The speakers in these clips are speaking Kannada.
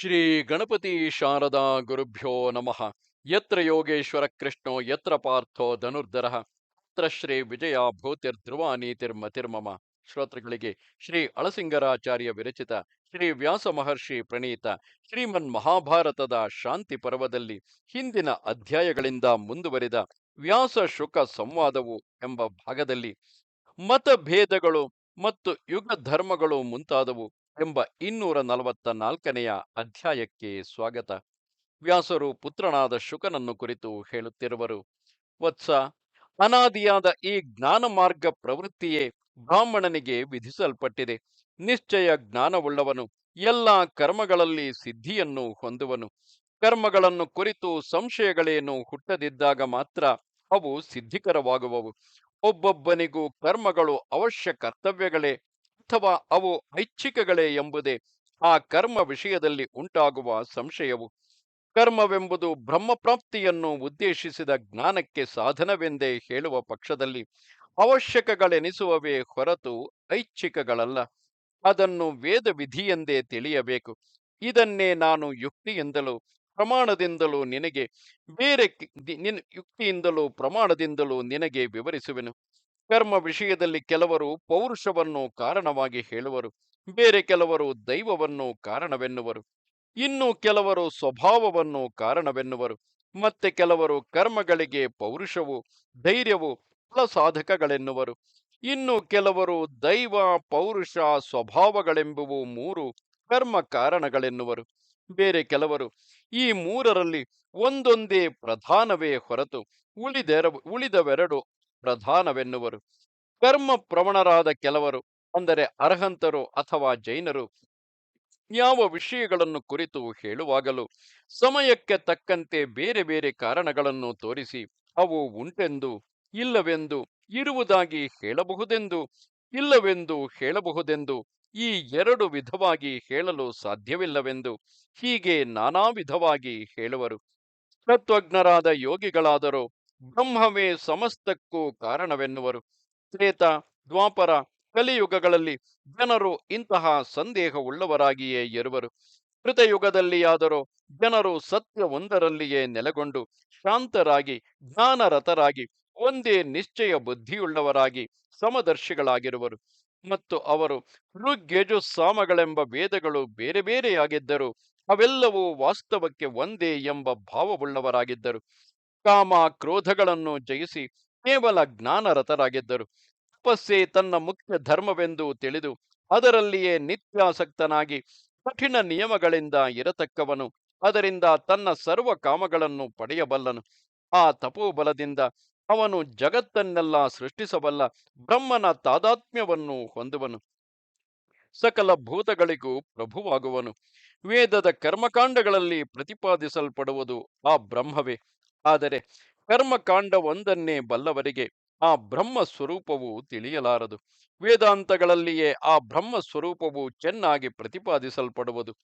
ಶ್ರೀ ಗಣಪತಿ ಶಾರದಾ ಗುರುಭ್ಯೋ ನಮಃ. ಯತ್ರ ಯೋಗೇಶ್ವರ ಕೃಷ್ಣೋ, ಯತ್ರ ಪಾರ್ಥೋ ಧನುರ್ಧರ. ತತ್ರ ಶ್ರೀ ವಿಜಯ ಭೂತಿರ್ಧ್ರುವ ನೀತಿರ್ಮತಿರ್ಮಮ ಶ್ರೋತೃಗಳಿಗೆ ಶ್ರೀ ಅಳಸಿಂಗರಾಚಾರ್ಯ ವಿರಚಿತ ಶ್ರೀ ವ್ಯಾಸ ಮಹರ್ಷಿ ಪ್ರಣೀತ ಶ್ರೀಮನ್ ಮಹಾಭಾರತದ ಶಾಂತಿ ಪರ್ವದಲ್ಲಿ ಹಿಂದಿನ ಅಧ್ಯಾಯಗಳಿಂದ ಮುಂದುವರಿದ ವ್ಯಾಸ ಶುಕ ಸಂವಾದವು ಎಂಬ ಭಾಗದಲ್ಲಿ ಮತಭೇದಗಳು ಮತ್ತು ಯುಗ ಧರ್ಮಗಳು ಮುಂತಾದವು. ಎಂಬ ಇನ್ನೂರ ನಲವತ್ತ ನಾಲ್ಕನೆಯ ಅಧ್ಯಾಯಕ್ಕೆ ಸ್ವಾಗತ. ವ್ಯಾಸರು ಪುತ್ರನಾದ ಶುಕನನ್ನು ಕುರಿತು ಹೇಳುತ್ತಿರುವರು, ವತ್ಸ, ಅನಾದಿಯಾದ ಈ ಜ್ಞಾನ ಮಾರ್ಗ ಪ್ರವೃತ್ತಿಯೇ ಬ್ರಾಹ್ಮಣನಿಗೆ ವಿಧಿಸಲ್ಪಟ್ಟಿದೆ. ನಿಶ್ಚಯ ಜ್ಞಾನವುಳ್ಳವನು ಎಲ್ಲ ಕರ್ಮಗಳಲ್ಲಿ ಸಿದ್ಧಿಯನ್ನು ಹೊಂದುವನು. ಕರ್ಮಗಳನ್ನು ಕುರಿತು ಸಂಶಯಗಳೇನು ಹುಟ್ಟದಿದ್ದಾಗ ಮಾತ್ರ ಅವು ಸಿದ್ಧಿಕರವಾಗುವವು. ಒಬ್ಬೊಬ್ಬನಿಗೂ ಕರ್ಮಗಳು ಅವಶ್ಯ ಕರ್ತವ್ಯಗಳೇ. ಅಥವಾ ಅವು ಐಚ್ಛಿಕಗಳೇ ಎಂಬುದೇ ಆ ಕರ್ಮ ವಿಷಯದಲ್ಲಿ ಉಂಟಾಗುವ ಸಂಶಯವು. ಕರ್ಮವೆಂಬುದು ಬ್ರಹ್ಮಪ್ರಾಪ್ತಿಯನ್ನು ಉದ್ದೇಶಿಸಿದ ಜ್ಞಾನಕ್ಕೆ ಸಾಧನವೆಂದೇ ಹೇಳುವ ಪಕ್ಷದಲ್ಲಿ ಅವಶ್ಯಕಗಳೆನಿಸುವವೇ ಹೊರತು ಐಚ್ಛಿಕಗಳಲ್ಲ. ಅದನ್ನು ವೇದ ವಿಧಿಯೆಂದೇ ತಿಳಿಯಬೇಕು. ಇದನ್ನೇ ನಾನು ಯುಕ್ತಿಯಿಂದಲೂ ಪ್ರಮಾಣದಿಂದಲೂ ನಿನಗೆ ಬೇರೆ ಯುಕ್ತಿಯಿಂದಲೂ ಪ್ರಮಾಣದಿಂದಲೂ ನಿನಗೆ ವಿವರಿಸುವೆನು. ಕರ್ಮ ವಿಷಯದಲ್ಲಿ ಕೆಲವರು ಪೌರುಷವನ್ನು ಕಾರಣವಾಗಿ ಹೇಳುವರು, ಬೇರೆ ಕೆಲವರು ದೈವವನ್ನು ಕಾರಣವೆನ್ನುವರು. ಇನ್ನು ಕೆಲವರು ಸ್ವಭಾವವನ್ನು ಕಾರಣವೆನ್ನುವರು. ಮತ್ತೆ ಕೆಲವರು ಕರ್ಮಗಳಿಗೆ ಪೌರುಷವು, ಧೈರ್ಯವು ಫಲಸಾಧಕಗಳೆನ್ನುವರು ಇನ್ನು ಕೆಲವರು ದೈವ, ಪೌರುಷ, ಸ್ವಭಾವಗಳೆಂಬುವು ಮೂರು ಕರ್ಮ ಕಾರಣಗಳೆನ್ನುವರು. ಬೇರೆ ಕೆಲವರು ಈ ಮೂರರಲ್ಲಿ ಒಂದೊಂದೇ ಪ್ರಧಾನವೇ ಹೊರತು ಉಳಿದೆರ ಉಳಿದವೆರಡು ಪ್ರಧಾನವೆನ್ನುವರು. ಕರ್ಮ ಪ್ರವಣರಾದ ಕೆಲವರು, ಅಂದರೆ ಅರ್ಹಂತರು ಅಥವಾ ಜೈನರು, ಯಾವ ವಿಷಯಗಳನ್ನು ಕುರಿತು ಹೇಳುವಾಗಲೂ ಸಮಯಕ್ಕೆ ತಕ್ಕಂತೆ ಬೇರೆ ಬೇರೆ ಕಾರಣಗಳನ್ನು ತೋರಿಸಿ ಅವು ಉಂಟೆಂದು, ಇಲ್ಲವೆಂದು, ಇರುವುದಾಗಿ ಹೇಳಬಹುದೆಂದು, ಇಲ್ಲವೆಂದು ಹೇಳಬಹುದೆಂದು ಈ ಎರಡು ವಿಧವಾಗಿ ಹೇಳಲು ಸಾಧ್ಯವಿಲ್ಲವೆಂದು ಹೀಗೆ ನಾನಾ ವಿಧವಾಗಿ ಹೇಳುವರು. ತತ್ವಜ್ಞರಾದ ಯೋಗಿಗಳಾದರೂ ಬ್ರಹ್ಮವೇ ಸಮಸ್ತಕ್ಕೂ ಕಾರಣವೆನ್ನುವರು. ತ್ರೇತ, ದ್ವಾಪರ, ಕಲಿಯುಗಗಳಲ್ಲಿ ಜನರು ಇಂತಹ ಸಂದೇಹವುಳ್ಳವರಾಗಿಯೇ ಇರುವರು ಕೃತಯುಗದಲ್ಲಿಯಾದರೂ ಜನರು ಸತ್ಯ ಒಂದರಲ್ಲಿಯೇ ನೆಲೆಗೊಂಡು ಶಾಂತರಾಗಿ ಜ್ಞಾನರತರಾಗಿ ಒಂದೇ ನಿಶ್ಚಯ ಬುದ್ಧಿಯುಳ್ಳವರಾಗಿ ಸಮದರ್ಶಿಗಳಾಗಿರುವರು. ಮತ್ತು ಅವರು ಋಗ್ಯಜು ಸಾಮಗಳೆಂಬ ವೇದಗಳು ಬೇರೆ ಬೇರೆಯಾಗಿದ್ದರು ಅವೆಲ್ಲವೂ ವಾಸ್ತವಕ್ಕೆ ಒಂದೇ ಎಂಬ ಭಾವವುಳ್ಳವರಾಗಿದ್ದರು. ಕಾಮ ಕ್ರೋಧಗಳನ್ನು ಜಯಿಸಿ ಕೇವಲ ಜ್ಞಾನರತರಾಗಿದ್ದರು. ತಪಸ್ಸೆ ತನ್ನ ಮುಖ್ಯ ಧರ್ಮವೆಂದು ತಿಳಿದು ಅದರಲ್ಲಿಯೇ ನಿತ್ಯಾಸಕ್ತನಾಗಿ ಕಠಿಣ ನಿಯಮಗಳಿಂದ ಇರತಕ್ಕವನು. ಅದರಿಂದ ತನ್ನ ಸರ್ವ ಕಾಮಗಳನ್ನು ಪಡೆಯಬಲ್ಲನು. ಆ ತಪೋಬಲದಿಂದ ಅವನು ಜಗತ್ತನ್ನೆಲ್ಲ ಸೃಷ್ಟಿಸಬಲ್ಲ ಬ್ರಹ್ಮನ ತಾದಾತ್ಮ್ಯವನ್ನು ಹೊಂದುವನು. ಸಕಲ ಭೂತಗಳಿಗೂ ಪ್ರಭುವಾಗುವನು. ವೇದದ ಕರ್ಮಕಾಂಡಗಳಲ್ಲಿ ಪ್ರತಿಪಾದಿಸಲ್ಪಡುವುದು ಆ ಬ್ರಹ್ಮವೇ. ಆದರೆ ಕರ್ಮಕಾಂಡ ಒಂದನ್ನೇ ಬಲ್ಲವರಿಗೆ ಆ ಬ್ರಹ್ಮ ಸ್ವರೂಪವು ತಿಳಿಯಲಾರದು. ವೇದಾಂತಗಳಲ್ಲಿಯೇ ಆ ಬ್ರಹ್ಮ ಸ್ವರೂಪವು ಚೆನ್ನಾಗಿ ಪ್ರತಿಪಾದಿಸಲ್ಪಡುವುದು.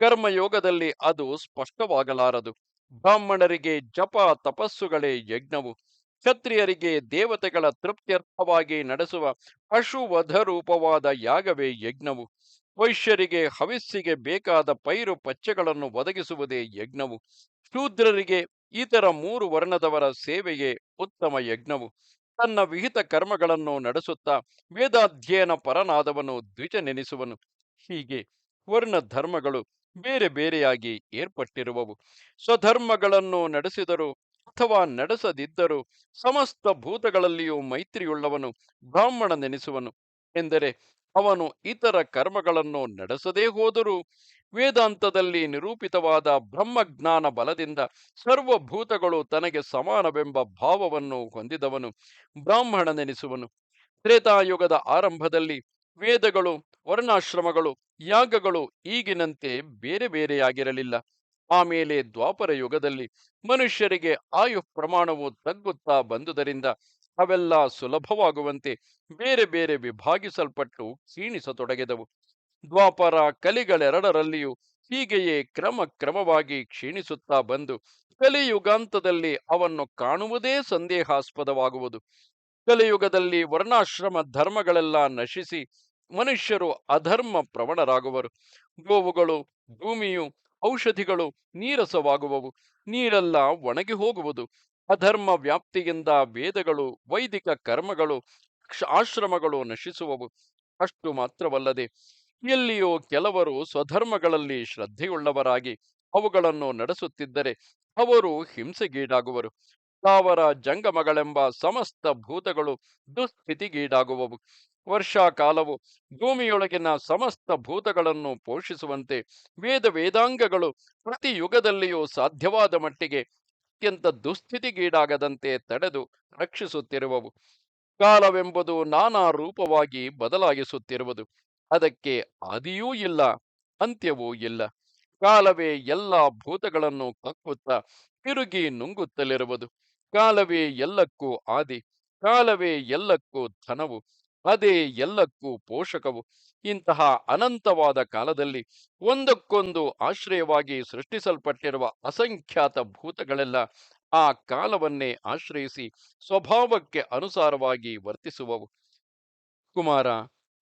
ಕರ್ಮಯೋಗದಲ್ಲಿ ಅದು ಸ್ಪಷ್ಟವಾಗಲಾರದು. ಬ್ರಾಹ್ಮಣರಿಗೆ ಜಪ, ತಪಸ್ಸುಗಳೇ ಯಜ್ಞವು. ಕ್ಷತ್ರಿಯರಿಗೆ ದೇವತೆಗಳ ತೃಪ್ತ್ಯರ್ಥವಾಗಿ ನಡೆಸುವ ಪಶುವಧ ರೂಪವಾದ ಯಾಗವೇ ಯಜ್ಞವು. ವೈಶ್ಯರಿಗೆ ಹವಿಸ್ಸಿಗೆ ಬೇಕಾದ ಪೈರು ಪಚ್ಚೆಗಳನ್ನು ಒದಗಿಸುವುದೇ ಯಜ್ಞವು. ಶೂದ್ರರಿಗೆ ಇತರ ಮೂರು ವರ್ಣದವರ ಸೇವೆಯೇ ಉತ್ತಮ ಯಜ್ಞವು. ತನ್ನ ವಿಹಿತ ಕರ್ಮಗಳನ್ನು ನಡೆಸುತ್ತಾ ವೇದಾಧ್ಯಯನ ಪರನಾದವನು ದ್ವಿಜನೆನಿಸುವನು. ಹೀಗೆ ವರ್ಣ ಧರ್ಮಗಳು ಬೇರೆ ಬೇರೆಯಾಗಿ ಏರ್ಪಟ್ಟಿರುವವು. ಸ್ವಧರ್ಮಗಳನ್ನು ನಡೆಸಿದರು ಅಥವಾ ನಡೆಸದಿದ್ದರೂ ಸಮಸ್ತ ಭೂತಗಳಲ್ಲಿಯೂ ಮೈತ್ರಿಯುಳ್ಳವನು ಬ್ರಾಹ್ಮಣನೆನಿಸುವನು. ಎಂದರೆ ಅವನು ಇತರ ಕರ್ಮಗಳನ್ನು ನಡೆಸದೇ ಹೋದರೂ ವೇದಾಂತದಲ್ಲಿ ನಿರೂಪಿತವಾದ ಬ್ರಹ್ಮಜ್ಞಾನ ಬಲದಿಂದ ಸರ್ವಭೂತಗಳು ತನಗೆ ಸಮಾನವೆಂಬ ಭಾವವನ್ನು ಹೊಂದಿದವನು ಬ್ರಾಹ್ಮಣನೆನಿಸುವನು. ತ್ರೇತಾಯುಗದ ಆರಂಭದಲ್ಲಿ ವೇದಗಳು, ವರ್ಣಾಶ್ರಮಗಳು, ಯಾಗಗಳು ಈಗಿನಂತೆ ಬೇರೆ ಬೇರೆಯಾಗಿರಲಿಲ್ಲ. ಆಮೇಲೆ ದ್ವಾಪರ ಯುಗದಲ್ಲಿ ಮನುಷ್ಯರಿಗೆ ಆಯು ಪ್ರಮಾಣವು ತಗ್ಗುತ್ತಾ ಬಂದುದರಿಂದ ಅವೆಲ್ಲ ಸುಲಭವಾಗುವಂತೆ ಬೇರೆ ಬೇರೆ ವಿಭಾಗಿಸಲ್ಪಟ್ಟು ಕ್ಷೀಣಿಸತೊಡಗಿದವು. ದ್ವಾಪರ ಕಲಿಗಳೆರಡರಲ್ಲಿಯೂ ಹೀಗೆಯೇ ಕ್ರಮ ಕ್ರಮವಾಗಿ ಕ್ಷೀಣಿಸುತ್ತಾ ಬಂದು ಕಲಿಯುಗಾಂತದಲ್ಲಿ ಅವನ್ನು ಕಾಣುವುದೇ ಸಂದೇಹಾಸ್ಪದವಾಗುವುದು. ಕಲಿಯುಗದಲ್ಲಿ ವರ್ಣಾಶ್ರಮ ಧರ್ಮಗಳೆಲ್ಲ ನಶಿಸಿ ಮನುಷ್ಯರು ಅಧರ್ಮ ಪ್ರವಣರಾಗುವರು. ಗೋವುಗಳು, ಭೂಮಿಯು ಔಷಧಿಗಳು ನೀರಸವಾಗುವವು. ನೀರೆಲ್ಲ ಒಣಗಿ ಹೋಗುವುದು. ಅಧರ್ಮ ವ್ಯಾಪ್ತಿಯಿಂದ ವೇದಗಳು, ವೈದಿಕ ಕರ್ಮಗಳು ಆಶ್ರಮಗಳು ನಶಿಸುವವು. ಅಷ್ಟು ಮಾತ್ರವಲ್ಲದೆ ಎಲ್ಲಿಯೋ ಕೆಲವರು ಸ್ವಧರ್ಮಗಳಲ್ಲಿ ಶ್ರದ್ಧೆಯುಳ್ಳವರಾಗಿ ಅವುಗಳನ್ನು ನಡೆಸುತ್ತಿದ್ದರೆ ಅವರು ಹಿಂಸೆಗೀಡಾಗುವರು. ತಾವರ ಜಂಗಮಗಳೆಂಬ ಸಮಸ್ತ ಭೂತಗಳು ದುಸ್ಥಿತಿಗೀಡಾಗುವವು. ವರ್ಷಾಕಾಲವು ಭೂಮಿಯೊಳಗಿನ ಸಮಸ್ತ ಭೂತಗಳನ್ನು ಪೋಷಿಸುವಂತೆ ವೇದ ವೇದಾಂಗಗಳು ಪ್ರತಿ ಯುಗದಲ್ಲಿಯೂ ಸಾಧ್ಯವಾದ ಮಟ್ಟಿಗೆ ಅತ್ಯಂತ ದುಸ್ಥಿತಿಗೀಡಾಗದಂತೆ ತಡೆದು ರಕ್ಷಿಸುತ್ತಿರುವವು. ಕಾಲವೆಂಬುದು ನಾನಾ ರೂಪವಾಗಿ ಬದಲಾಗಿಸುತ್ತಿರುವುದು. ಅದಕ್ಕೆ ಆದಿಯೂ ಇಲ್ಲ, ಅಂತ್ಯವೂ ಇಲ್ಲ. ಕಾಲವೇ ಎಲ್ಲ ಭೂತಗಳನ್ನು ಕಕ್ಕುತ್ತಾ ತಿರುಗಿ ನುಂಗುತ್ತಲಿರುವುದು. ಕಾಲವೇ ಎಲ್ಲಕ್ಕೂ ಆದಿ, ಕಾಲವೇ ಎಲ್ಲಕ್ಕೂ ಧನವು. ಅದೇ ಎಲ್ಲಕ್ಕೂ ಪೋಷಕವು ಇಂತಹ ಅನಂತವಾದ ಕಾಲದಲ್ಲಿ ಒಂದಕ್ಕೊಂದು ಆಶ್ರಯವಾಗಿ ಸೃಷ್ಟಿಸಲ್ಪಟ್ಟಿರುವ ಅಸಂಖ್ಯಾತ ಭೂತಗಳೆಲ್ಲ ಆ ಕಾಲವನ್ನೇ ಆಶ್ರಯಿಸಿ ಸ್ವಭಾವಕ್ಕೆ ಅನುಸಾರವಾಗಿ ವರ್ತಿಸುವವು. ಕುಮಾರ,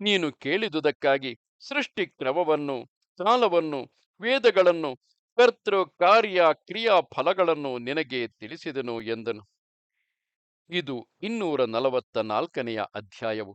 ನೀನು ಕೇಳಿದುದಕ್ಕಾಗಿ ಸೃಷ್ಟಿ ಕ್ರಮವನ್ನು, ಕಾಲವನ್ನು, ವೇದಗಳನ್ನು ಕರ್ತೃ ಕಾರ್ಯ ಕ್ರಿಯಾ ಫಲಗಳನ್ನು ನಿನಗೆ ತಿಳಿಸಿದನು ಎಂದನು. ಇದು ಇನ್ನೂರ ನಲವತ್ತ ನಾಲ್ಕನೆಯ ಅಧ್ಯಾಯವು.